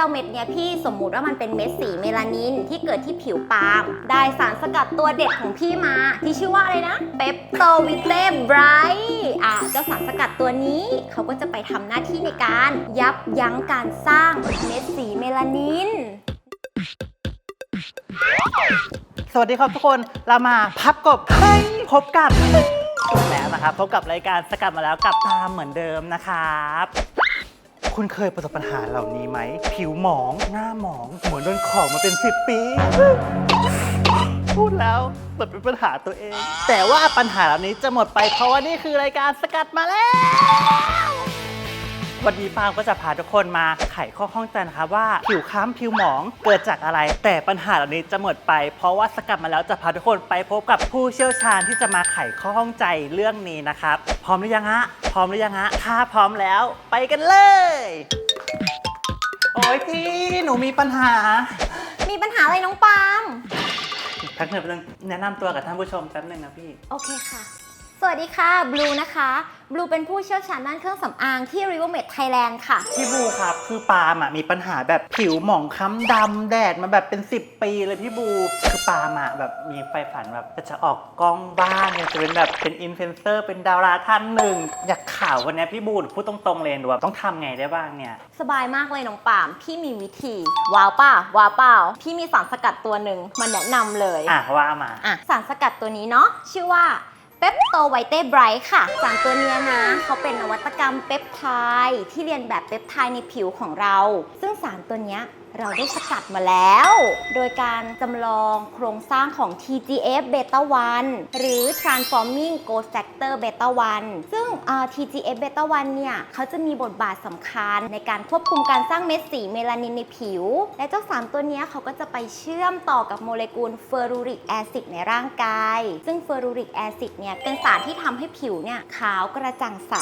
จ้าเม็ดเนี้ยพี่สมมุติว่ามันเป็นเม็ดสีเมลานินที่เกิดที่ผิวปาล์มได้สารสกัดตัวเด็ดของพี่มา ที่ชื่อว่าอะไรนะเปปโตวิเต้ไบรท์อะเจ้าสารสกัดตัวนี้เขาก็จะไปทำหน้าที่ในการยับยั้งการสร้างเม็ดสีเมลานินสวัสดีครับทุกคนเรามาพับกบเฮ้ยพบกับแล้วนะครับพบกับรายการสกัดมาแล้วกับตามเหมือนเดิมนะครับ คุณเคยประสบปัญหาเหล่านี้ไหม ผิวหมอง หน้าหมอง เหมือนโดนของมาเป็น 10 ปี พูดแล้วเหมือนเป็นปัญหาตัวเอง แต่ว่าปัญหาเหล่านี้จะหมดไปเพราะว่านี่คือรายการสกัดมาแล้ว วันนี้ปาล์มก็จะพาทุกคนมาไขข้อข้องใจนะครับว่าผิวคล้ำผิวหมองเกิดจากอะไร แต่ปัญหาเหล่านี้จะหมดไป เพราะว่าสกัดมาแล้วจะพาทุกคนไปพบกับผู้เชี่ยวชาญที่จะมาไขข้อข้องใจเรื่องนี้นะครับ พร้อมหรือยังฮะ พร้อมหรือยังฮะ ถ้าพร้อมแล้วไปกันเลย โอ้ยพี่หนูมีปัญหา มีปัญหาอะไรน้องปาล์มพักหนึ่งแป๊บนึงแนะนำตัวกับท่านผู้ชมแป๊บนึงนะพี่ โอเคค่ะ สวัสดีค่ะบลูนะคะบลูเป็นผู้เชี่ยวชาญด้านเครื่องสำอางที่ Rivermed Thailand ค่ะ พี่บูครับ คือปาล์มอะมีปัญหาแบบผิวหมองคล้ำดำแดดมาแบบเป็น 10 ปีเลยพี่บู คือปาล์มอะแบบมีไฟฝันแบบจะออกกล้องบ้านอยากจะเป็นแบบเป็นอินฟลูเอนเซอร์เป็นดาราท่านหนึ่ง อยากข่าววันเนี้ยพี่บูพูดตรงๆเลยหนูแบบต้องทำไงได้บ้างเนี่ย สบายมากเลยน้องปาล์มพี่มีวิธี ว้าวเปล่าว้าวเปล่าพี่มีสารสกัดตัวหนึ่งมาแนะนำเลย อะว่ามา อะสารสกัดตัวนี้เนาะชื่อว่า เปปโตไวเต้ไบรท์ค่ะ สารตัวเนี้ยนะ เขาเป็นนวัตกรรมเปปไทด์ที่เรียนแบบเปปไทด์ในผิวของเรา ซึ่งสารตัวเนี้ย เราได้สกัดมาแล้ว โดยการจำลองโครงสร้างของ TGF beta 1หรือ transforming growth factor beta 1ซึ่ง TGF beta 1เนี่ยเขาจะมีบทบาทสำคัญในการควบคุมการสร้างเม็ดสีเมลานินในผิว และเจ้าสารตัวนี้เขาก็จะไปเชื่อมต่อกับโมเลกุลเฟอรูริกแอซิดในร่างกาย ซึ่งเฟอรูริกแอซิดเนี่ยเป็นสารที่ทำให้ผิวเนี่ยขาวกระจ่างใส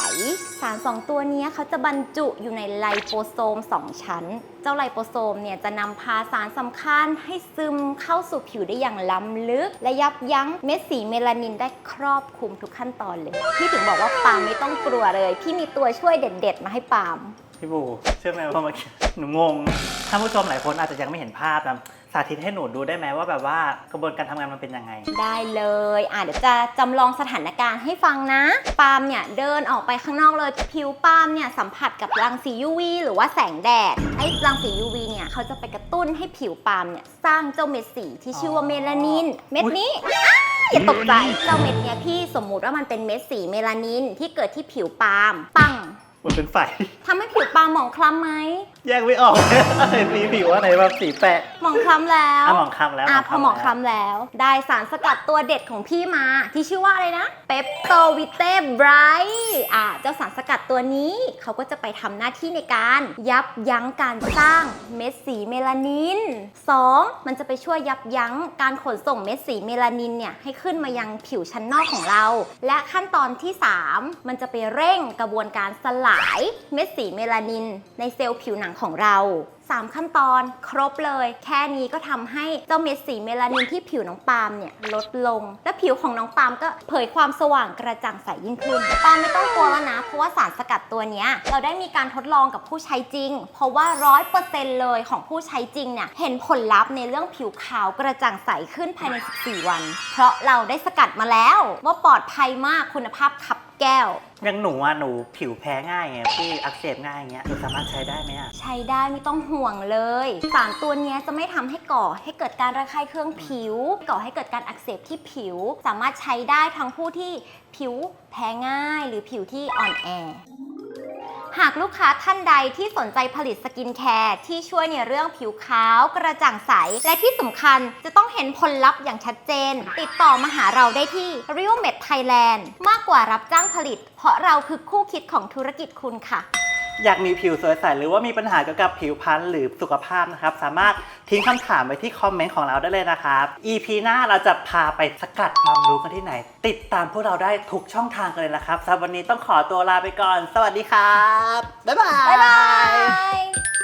สาร 2 ตัวนี้เขาจะบรรจุอยู่ในไลโปโซม 2 ชั้น เจ้าไลโปโซมเนี่ยเนี่ยจะนำพาสารสำคัญให้ซึมเข้าสู่ผิวได้อย่างล้ำลึก และยับยั้งเม็ดสีเมลานินได้ครอบคลุมทุกขั้นตอนเลย พี่ถึงบอกว่าปาล์มไม่ต้องกลัวเลย พี่มีตัวช่วยเด็ด ๆ มาให้ปาล์ม พี่บูเชื่อไหมว่าเมื่อกี้หนูงงท่านผู้ชมหลายคนอาจจะยังไม่เห็นภาพนะสาธิตให้หนูดูได้ไหมว่าแบบว่ากระบวนการทำงานมันเป็นยังไง ได้เลย อะเดี๋ยวจะจำลองสถานการณ์ให้ฟังนะ ปาล์มเนี่ยเดินออกไปข้างนอกเลย ผิวปาล์มเนี่ยสัมผัสกับรังสี UV หรือว่าแสงแดด ไอ้รังสี UV เนี่ยเขาจะไปกระตุ้นให้ผิวปาล์มเนี่ยสร้างเจ้าเม็ดสีที่ชื่อว่าเมลานิน เม็ดนี้อ้าอย่าตกใจ เจ้าเม็ดเนี่ยพี่สมมุติว่ามันเป็นเม็ดสีเมลานินที่เกิดที่ผิวปาล์มปัง มันเป็นไฟ ทำให้ผิวปาล์มหมองคล้ำไหมแยกไม่ออก อะไรสีผิวอะไรแบบสีแปะหมองคล้ำแล้วอะหมองคล้ำแล้วอะหมองพคล้ำอหมองแล้วคล้ำแล้ว ได้สารสกัดตัวเด็ดของพี่มา ที่ชื่อว่าอะไรนะเปปโตวิเต้ไบรท์อะเจ้าสารสกัดตัวนี้เขาก็จะไปทำหน้าที่ในการยับยั้งการสร้างเม็ดสีเมลานิน 2. มันจะไปช่วยยับยั้งการขนส่งเม็ดสีเมลานินเนี่ยให้ขึ้นมายังผิวชั้นนอกของเรา และขั้นตอนที่ 3 มันจะไปเร่งกระบวนการสลายเม็ดสีเมลานิน ในเซลล์ผิวหนังของเรา 3 ขั้นตอนครบเลย แค่นี้ก็ทำให้เจ้าเม็ดสีเมลานินที่ผิวน้องปาล์มเนี่ยลดลง และผิวของน้องปาล์มก็เผยความสว่างกระจ่างใสยิ่งขึ้นปาล์มไม่ต้องกลัวแล้วนะ เพราะว่าสารสกัดตัวนี้เราได้มีการทดลองกับผู้ใช้จริง เพราะว่า 100%เลยของผู้ใช้จริงเนี่ยเห็นผลลัพธ์ในเรื่องผิวขาวกระจ่างใสขึ้นภายใน 14 วัน เพราะเราได้สกัดมาแล้วว่าปลอดภัยมากคุณภาพขับ แก้ว อยังหนูอะหนูผิวแพ้ง่ายไงพี่อักเสบง่ายอย่างเงี้ยหนูสามารถใช้ได้ไหมอะใช้ได้ไม่ต้องห่วงเลย สารตัวเนี้ยจะไม่ทำให้ก่อให้เกิดการระคายเคืองผิว ก่อให้เกิดการอักเสบที่ผิว สามารถใช้ได้ทั้งผู้ที่ผิวแพ้ง่าย หรือผิวที่อ่อนแอ หากลูกค้าท่านใดที่สนใจผลิตสกินแคร์ที่ช่วยในเรื่องผิวขาวกระจ่างใส และที่สำคัญจะต้องเห็นผลลัพธ์อย่างชัดเจน ติดต่อมาหาเราได้ที่ r i ว m e d Thailand มากกว่ารับจ้างผลิต เพราะเราคือคู่คิดของธุรกิจคุณค่ะ อยากมีผิวสวยใสหรือว่ามีปัญหาเกี่ยวกับผิวพรรณหรือสุขภาพนะครับ สามารถทิ้งคำถามไว้ที่คอมเมนต์ของเราได้เลยนะครับ EP หน้าเราจะพาไปสกัดความรู้กันที่ไหน ติดตามพวกเราได้ทุกช่องทางกันเลยนะครับสำหรับวันนี้ต้องขอตัวลาไปก่อน สวัสดีครับ บ๊ายบาย บ๊ายบาย